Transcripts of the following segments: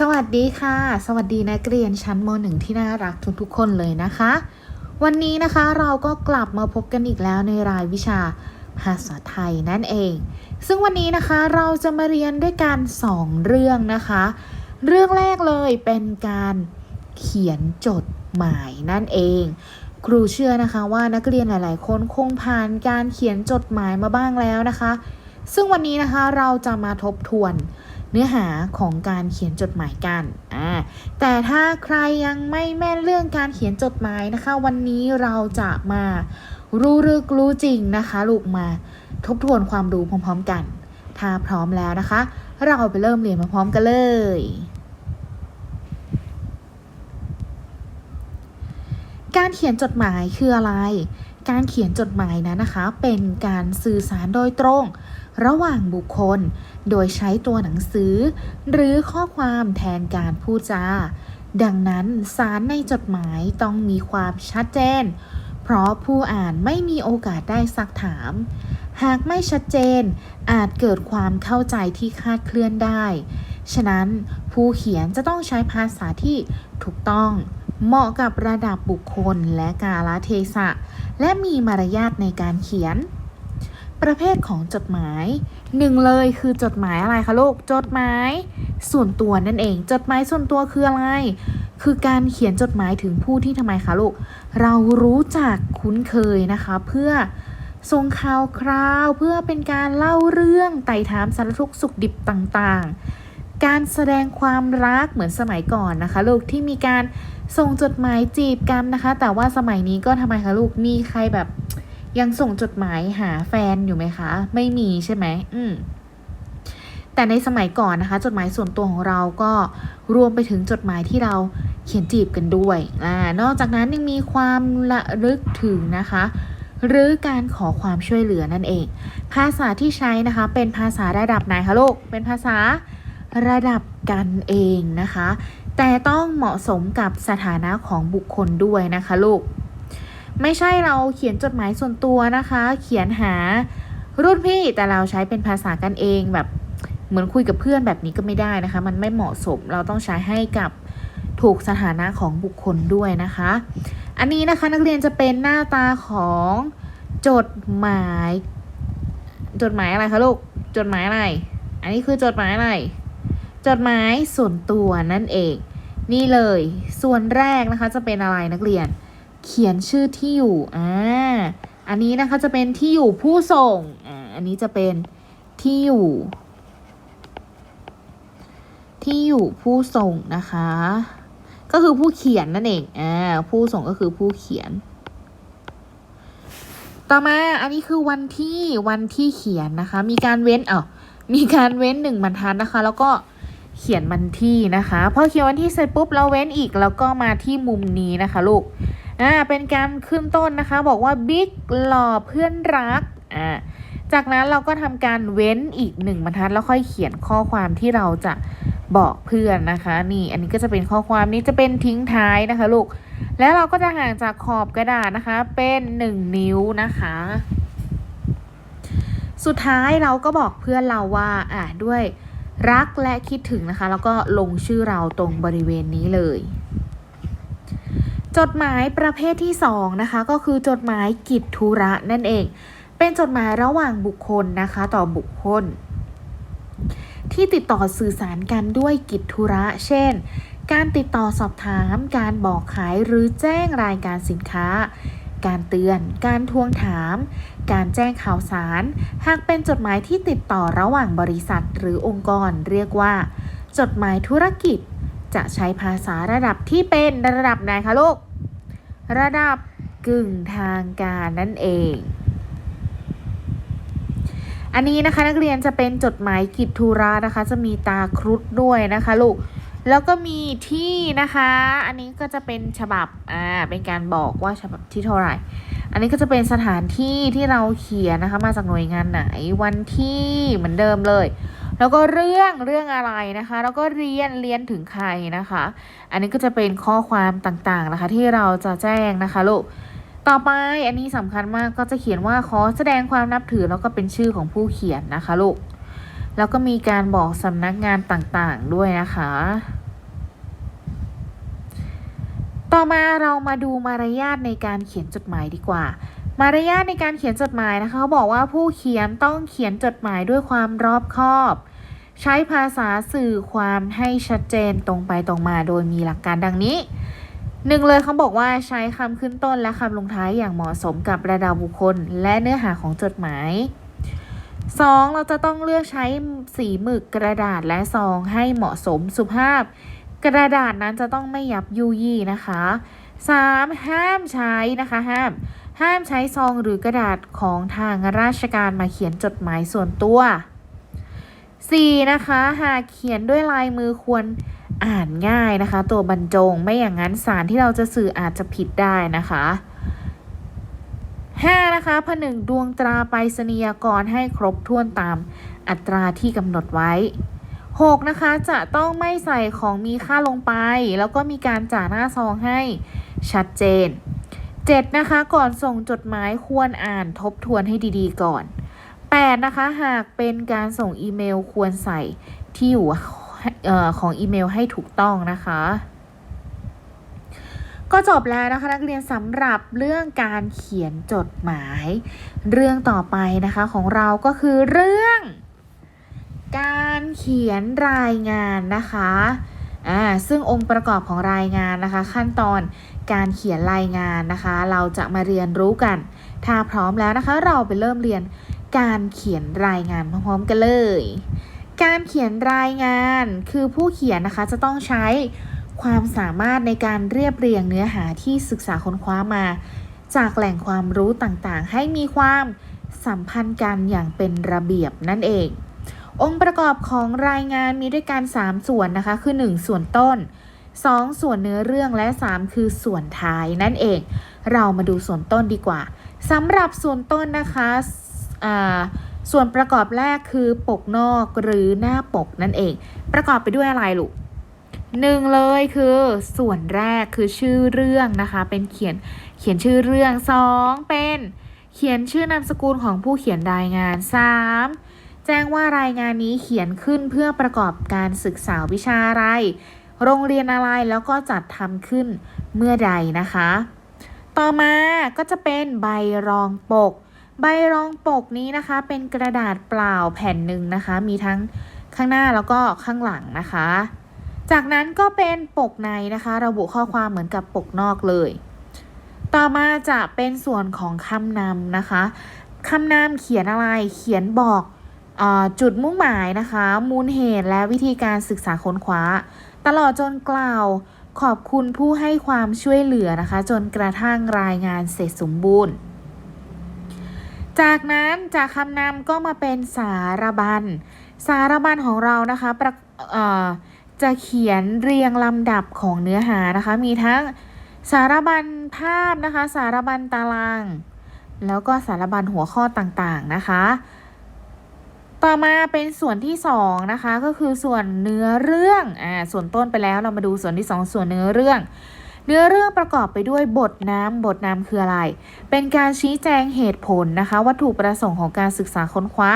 สวัสดีค่ะ สวัสดีนักเรียนชั้นม .1 ที่น่ารักทุกๆคนเลยนะคะ วันนี้นะคะเราก็กลับมาพบกันอีกแล้วในรายวิชาภาษาไทยนั่นเอง ซึ่งวันนี้นะคะเราจะมาเรียนด้วยกัน 2 เรื่องนะคะ เรื่องแรกเลยเป็นการเขียนจดหมายนั่นเอง ครูเชื่อนะคะว่านักเรียนหลาย ๆ คนคงผ่านการเขียนจดหมายมาบ้างแล้วนะคะ ซึ่งวันนี้นะคะเราจะมาทบทวน เนื้อหาของการเขียนจดหมายกันอ่าแต่ถ้าใครยังไม่แม่นเรื่องการเขียนจดหมายนะคะ วันนี้เราจะมารู้ลึกรู้จริงนะคะลูกมาทบทวนความรู้พร้อมๆกัน ถ้าพร้อมแล้วนะคะ เราไปเริ่มเรียนพร้อมๆกันเลย การเขียนจดหมายคืออะไร การเขียนจดหมายนั้นนะคะ เป็นการสื่อสารโดยตรง ระหว่างบุคคล โดยใช้ตัวหนังสือ หรือข้อความแทนการพูดจา ดังนั้นสารในจดหมายต้องมีความชัดเจน เพราะผู้อ่านไม่มีโอกาสได้ซักถาม หากไม่ชัดเจน อาจเกิดความเข้าใจที่คาดเคลื่อนได้ ฉะนั้นผู้เขียนจะต้องใช้ภาษาที่ถูกต้องเหมาะกับระดับบุคคลและกาลเทศะ และมีมารยาทในการเขียน ประเภทของจดหมายหนึ่งเลยคือจดหมายอะไรคะลูกจดหมายส่วนตัวนั่นเอง จดหมายส่วนตัวคืออะไร คือการเขียนจดหมายถึงผู้ที่ทำไมคะลูก เรารู้จักคุ้นเคยนะคะ เพื่อส่งข่าวคราวเพื่อเป็นการเล่าเรื่องไต่ถามสารทุกข์สุขดิบต่างๆ การแสดงความรักเหมือนสมัยก่อนนะคะ ลูกที่มีการส่งจดหมายจีบกันนะคะ แต่ว่าสมัยนี้ก็ทำไมคะลูกมีใครแบบ ยังส่งจดหมายหาแฟนอยู่ไหมคะ ไม่มีใช่ไหมอืมแต่ในสมัยก่อนนะคะ จดหมายส่วนตัวของเราก็รวมไปถึงจดหมายที่เราเขียนจีบกันด้วยอ่านอกจากนั้นยังมีความระลึกถึงนะคะ หรือการขอความช่วยเหลือนั่นเอง ภาษาที่ใช้นะคะ เป็นภาษาระดับไหนคะลูกเป็นภาษาระดับกันเองนะคะ แต่ต้องเหมาะสมกับสถานะของบุคคลด้วยนะคะลูก ไม่ใช่เราเขียนจดหมายส่วนตัวนะคะ เขียนหารุ่นพี่แต่เราใช้เป็นภาษากันเองแบบเหมือนคุยกับเพื่อนแบบนี้ก็ไม่ได้นะคะ มันไม่เหมาะสมเราต้องใช้ให้กับถูกสถานะของบุคคลด้วยนะคะ อันนี้นะคะนักเรียนจะเป็นหน้าตาของจดหมาย จดหมายอะไรคะลูกจดหมายอะไร อันนี้คือจดหมายอะไร จดหมายส่วนตัวนั่นเอง นี่เลยส่วนแรกนะคะจะเป็นอะไรนักเรียน เขียนชื่อที่อยู่อ่าอันนี้นะคะจะเป็นที่อยู่ผู้ส่งอ่าอันนี้จะเป็นที่อยู่ ที่อยู่ผู้ส่งนะคะ ก็คือผู้เขียนนั่นเองอ่าผู้ส่งก็คือผู้เขียน ต่อมาอันนี้คือวันที่วันที่เขียนนะคะ มีการเว้นเออมีการเว้นหนึ่งบรรทัดนะคะ แล้วก็เขียนวันที่นะคะพอเขียนวันที่เสร็จปุ๊บเราเว้นอีกแล้วก็มาที่มุมนี้นะคะ ลูก อ่าเป็นการขึ้นต้นนะคะ บอกว่าบิ๊กหล่อเพื่อนรักอ่าจากนั้นเราก็ทำการเว้นอีกหนึ่งบรรทัดแล้วค่อยเขียนข้อความที่เราจะบอกเพื่อนนะคะ นี่อันนี้ก็จะเป็นข้อความนี้จะเป็นทิ้งท้ายนะคะลูกแล้วเราก็จะห่างจากขอบกระดาษนะคะ เป็นหนึ่งนิ้วนะคะ สุดท้ายเราก็บอกเพื่อนเราว่าอ่าด้วยรักและคิดถึงนะคะ แล้วก็ลงชื่อเราตรงบริเวณนี้เลย จดหมายประเภทที่2นะคะก็คือจดหมายกิจธุระนั่นเอง เป็นจดหมายระหว่างบุคคลนะคะต่อบุคคล ที่ติดต่อสื่อสารกันด้วยกิจธุระ เช่น การติดต่อสอบถาม การบอกขายหรือแจ้งรายการสินค้า การเตือน การทวงถาม การแจ้งข่าวสาร หากเป็นจดหมายที่ติดต่อระหว่างบริษัทหรือองค์กร เรียกว่า จดหมายธุรกิจ จะใช้ภาษาระดับที่เป็นระดับไหนคะลูก ระดับกึ่งทางการนั่นเอง อันนี้นะคะนักเรียนจะเป็นจดหมายกิจธุระนะคะ จะมีตาครุฑด้วยนะคะลูก แล้วก็มีที่นะคะ อันนี้ก็จะเป็นฉบับ อ่า เป็นการบอกว่าฉบับที่เท่าไหร่ อันนี้ก็จะเป็นสถานที่ที่เราเขียนนะคะ มาจากหน่วยงานไหน วันที่เหมือนเดิมเลย แล้วก็เรื่องเรื่องอะไรนะคะ แล้วก็เรียนเรียนถึงใครนะคะ อันนี้ก็จะเป็นข้อความต่างๆนะคะ ที่เราจะแจ้งนะคะลูกต่อไปอันนี้สำคัญมากก็จะเขียนว่าขอแสดงความนับถือแล้วก็เป็นชื่อของผู้เขียนนะคะลูกแล้วก็มีการบอกสำนักงานต่างๆด้วยนะคะ ต่อมาเรามาดูมารยาทในการเขียนจดหมายดีกว่า มารยาทในการเขียนจดหมายนะคะเขาบอกว่าผู้เขียนต้องเขียนจดหมายด้วยความรอบคอบ ใช้ภาษาสื่อความให้ชัดเจนตรงไปตรงมาโดยมีหลักการดังนี้หนึ่งเลยเขาบอกว่าใช้คำขึ้นต้นและคำลงท้ายอย่างเหมาะสมกับระดับบุคคล และเนื้อหาของจดหมาย 2. เราจะต้องเลือกใช้สีหมึกกระดาษและซองให้เหมาะสมสุภาพ กระดาษนั้นจะต้องไม่ยับยุยี่นะคะ 3. ห้ามใช้นะคะห้าม ห้ามใช้ซองหรือกระดาษของทางราชการมาเขียนจดหมายส่วนตัว 4. นะคะ หากเขียนด้วยลายมือควรอ่านง่ายนะคะ ตัวบรรจงไม่อย่างนั้นสารที่เราจะสื่ออาจจะผิดได้นะคะ 5. นะคะผนึกดวงตราไปรษณียกรให้ครบถ้วนตามอัตราที่กำหนดไว้ 6. นะคะจะต้องไม่ใส่ของมีค่าลงไป แล้วก็มีการจ่าหน้าซองให้ชัดเจน 7. นะคะ ก่อนส่งจดหมายควรอ่านทบทวนให้ดีๆ ก่อน 8. นะคะ หากเป็นการส่งอีเมลควรใส่ที่อยู่ของอีเมลให้ถูกต้องนะคะ ก็จบแล้วนะคะนักเรียนสำหรับเรื่องการเขียนจดหมาย เรื่องต่อไปนะคะของเราก็คือเรื่อง การเขียนรายงานนะคะ อ่าซึ่งองค์ประกอบของรายงานนะคะ ขั้นตอนการเขียนรายงานนะคะ เราจะมาเรียนรู้กัน ถ้าพร้อมแล้วนะคะ เราไปเริ่มเรียนการเขียนรายงานพร้อมๆกันเลย การเขียนรายงานคือผู้เขียนนะคะจะต้องใช้ความสามารถในการเรียบเรียงเนื้อหาที่ศึกษาค้นคว้ามา จากแหล่งความรู้ต่างๆ ให้มีความสัมพันธ์กันอย่างเป็นระเบียบนั่นเอง องค์ประกอบของรายงานมีด้วยกัน 3 ส่วนนะคะ คือ 1 ส่วนต้น 2 ส่วนเนื้อเรื่องและ 3 คือส่วนท้ายนั่นเอง เรามาดูส่วนต้นดีกว่าสำหรับส่วนต้นนะคะอ่าส่วนประกอบแรกคือปกนอกหรือหน้าปกนั่นเอง ประกอบไปด้วยอะไรลูกหนึ่งเลยคือส่วนแรกคือชื่อเรื่องนะคะ เป็นเขียนเขียนชื่อเรื่องสองเป็น เขียนชื่อนามสกุลของผู้เขียนรายงานสาม แจ้งว่ารายงานนี้เขียนขึ้นเพื่อประกอบการศึกษาวิชาอะไร โรงเรียนอะไรแล้วก็จัดทำขึ้นเมื่อใดนะคะ ต่อมาก็จะเป็นใบรองปก ใบรองปกนี้นะคะ เป็นกระดาษเปล่าแผ่นหนึ่งนะคะ มีทั้งข้างหน้าแล้วก็ข้างหลังนะคะ จากนั้นก็เป็นปกในนะคะ ระบุข้อความเหมือนกับปกนอกเลย ต่อมาจะเป็นส่วนของคำนำนะคะคำนำเขียนอะไร เขียนบอก จุดมุ่งหมายนะคะ มูลเหตุและวิธีการศึกษาค้นคว้า ตลอดจนกล่าว ขอบคุณผู้ให้ความช่วยเหลือนะคะ จนกระทั่งรายงานเสร็จสมบูรณ์ จากนั้นจากคำนำก็มาเป็นสารบัญ สารบัญของเรานะคะะจะเขียนเรียงลำดับของเนื้อหานะคะ มีทั้งสารบัญภาพนะคะ สารบัญตาราง แล้วก็สารบัญหัวข้อต่างๆนะคะ ต่อมาเป็นส่วนที่2นะคะก็คือส่วนเนื้อเรื่องอ่าส่วนต้นไปแล้วเรามาดูส่วนที่ 2 ส่วนเนื้อเรื่อง เนื้อเรื่องประกอบไปด้วยบทน้ำบทน้ำคืออะไร เป็นการชี้แจงเหตุผลนะคะ วัตถุประสงค์ของการศึกษาค้นคว้า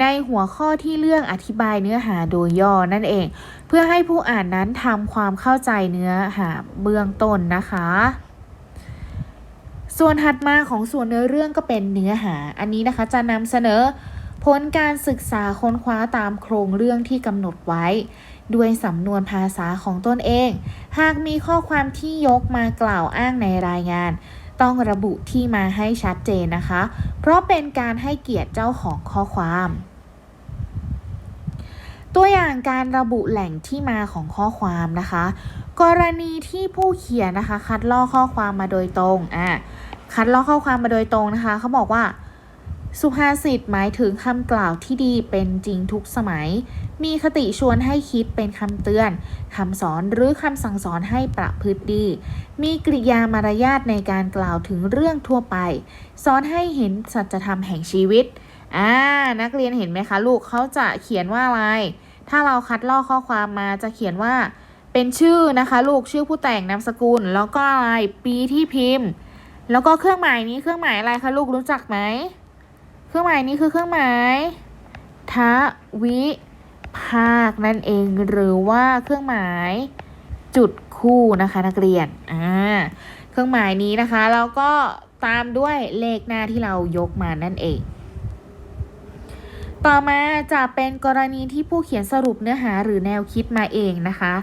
ในหัวข้อที่เรื่องอธิบายเนื้อหาโดยย่อนั่นเอง เพื่อให้ผู้อ่านนั้นทำความเข้าใจเนื้อหาเบื้องต้นนะคะส่วนถัดมาของส่วนเนื้อเรื่องก็เป็นเนื้อหา อันนี้นะคะจะนำเสนอ ผลการศึกษาค้นคว้าตามโครงเรื่องที่กำหนดไว้ ด้วยสำนวนภาษาของตนเอง หากมีข้อความที่ยกมากล่าวอ้างในรายงาน ต้องระบุที่มาให้ชัดเจนนะคะ เพราะเป็นการให้เกียรติเจ้าของข้อความ ตัวอย่างการระบุแหล่งที่มาของข้อความนะคะ กรณีที่ผู้เขียนนะคะ คัดลอกข้อความมาโดยตรงอะคัดลอกข้อความมาโดยตรงนะคะเขาบอกว่า สุภาษิตหมายถึงคำกล่าวที่ดีเป็นจริงทุกสมัย มีคติชวนให้คิดเป็นคำเตือน คำสอนหรือคำสั่งสอนให้ประพฤติดี มีกริยามารยาทในการกล่าวถึงเรื่องทั่วไป สอนให้เห็นสัจธรรมแห่งชีวิต อ่า นักเรียนเห็นไหมคะลูกเขาจะเขียนว่าอะไร ถ้าเราคัดลอกข้อความมาจะเขียนว่า เป็นชื่อนะคะ ลูกชื่อผู้แต่งนามสกุล แล้วก็อะไรปีที่พิมพ์ แล้วก็เครื่องหมายนี้เครื่องหมายอะไรคะลูกรู้จักไหม เครื่องหมายนี้คือเครื่องหมายทวิภาคนั่นเองหรือว่าเครื่องหมายจุดคู่นะคะนักเรียนอ่าเครื่องหมายนี้นะคะแล้วก็ตามด้วยเลขหน้าที่เรายกมานั่นเอง ต่อมาจะเป็นกรณีที่ผู้เขียนสรุปเนื้อหาหรือแนวคิดมาเองนะคะ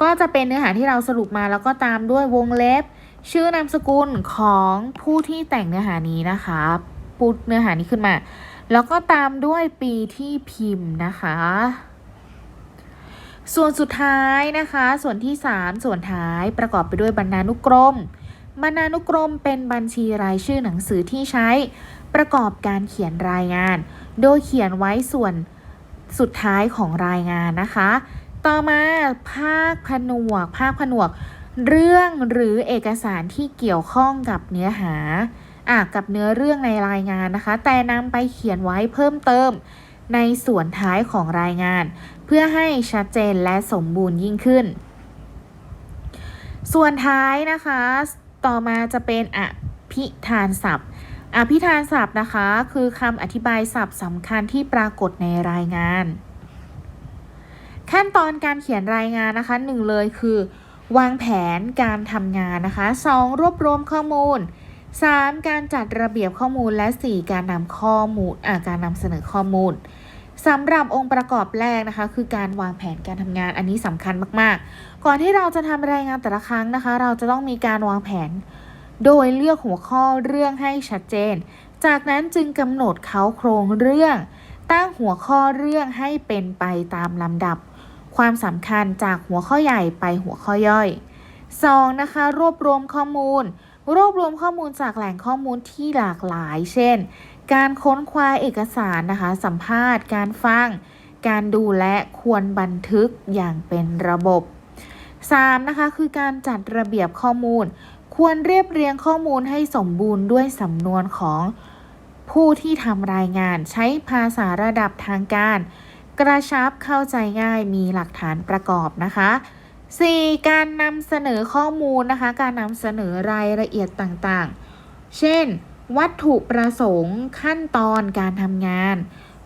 ก็จะเป็นเนื้อหาที่เราสรุปมาแล้วก็ตามด้วยวงเล็บ ชื่อนามสกุลของผู้ที่แต่งเนื้อหานี้นะคะ พูดเนื้อหานี้ขึ้นมา แล้วก็ตามด้วยปีที่พิมพ์นะคะ ส่วนสุดท้ายนะคะ ส่วนที่ 3 ส่วนท้ายประกอบไปด้วยบรรณานุกรม บรรณานุกรมเป็นบัญชีรายชื่อหนังสือที่ใช้ ประกอบการเขียนรายงาน โดยเขียนไว้ส่วนสุดท้ายของรายงานนะคะ ต่อมาภาคผนวก ภาคผนวก เรื่องหรือเอกสารที่เกี่ยวข้องกับเนื้อหา อะกับเนื้อเรื่องในรายงานนะคะ แต่นำไปเขียนไว้เพิ่มเติมในส่วนท้ายของรายงาน เพื่อให้ชัดเจนและสมบูรณ์ยิ่งขึ้น ส่วนท้ายนะคะ ต่อมาจะเป็นอภิธานศัพท์ อภิธานศัพท์นะคะ คือคำอธิบายศัพท์สำคัญที่ปรากฏในรายงาน ขั้นตอนการเขียนรายงานนะคะหนึ่งเลยคือ วางแผนการทำงานนะคะ 2. รวบรวมข้อมูล 3. การจัดระเบียบข้อมูลและ 4. การนำข้อมูลาการนำเสนอข้อมูลสำหรับองค์ประกอบแรกนะคะ คือการวางแผนการทำงานอันนี้สำคัญมากๆ ก่อนที่เราจะทำรายงานแต่ละครั้งนะคะ เราจะต้องมีการวางแผน โดยเลือกหัวข้อเรื่องให้ชัดเจน จากนั้นจึงกำหนดเขาโครงเรื่อง ตั้งหัวข้อเรื่องให้เป็นไปตามลำดับ ความสำคัญจากหัวข้อใหญ่ไปหัวข้อย่อย 2. นะคะ รวบรวมข้อมูล รวบรวมข้อมูลจากแหล่งข้อมูลที่หลากหลาย เช่น การค้นคว้าเอกสารนะคะ สัมภาษณ์ การฟัง การดูและควรบันทึกอย่างเป็นระบบ 3. นะคะ คือการจัดระเบียบข้อมูล ควรเรียบเรียงข้อมูลให้สมบูรณ์ด้วยสำนวนของผู้ที่ทำรายงานใช้ภาษาระดับทางการ กระชับเข้าใจง่ายมีหลักฐานประกอบนะคะ 4. การนำเสนอข้อมูลนะคะ การนำเสนอรายละเอียดต่างๆ เช่น วัตถุประสงค์ขั้นตอนการทำงาน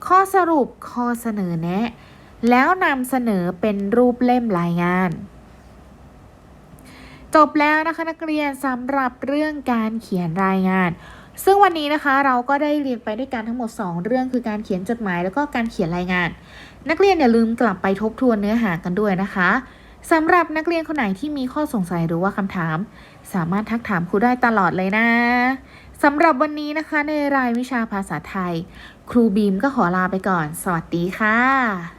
ข้อสรุปข้อเสนอแนะ แล้วนำเสนอเป็นรูปเล่มรายงาน จบแล้วนะคะนักเรียนสำหรับเรื่องการเขียนรายงาน ซึ่งวันนี้นะคะเราก็ได้เรียนไปด้วยกันทั้งหมด 2 เรื่องคือการเขียนจดหมายแล้วก็การเขียนรายงาน นักเรียนอย่าลืมกลับไปทบทวนเนื้อหากันด้วยนะคะ สำหรับนักเรียนคนไหนที่มีข้อสงสัยหรือว่าคำถาม สามารถทักถามครูได้ตลอดเลยนะสำหรับวันนี้นะคะในรายวิชาภาษาไทย ครูบีมก็ขอลาไปก่อน สวัสดีค่ะ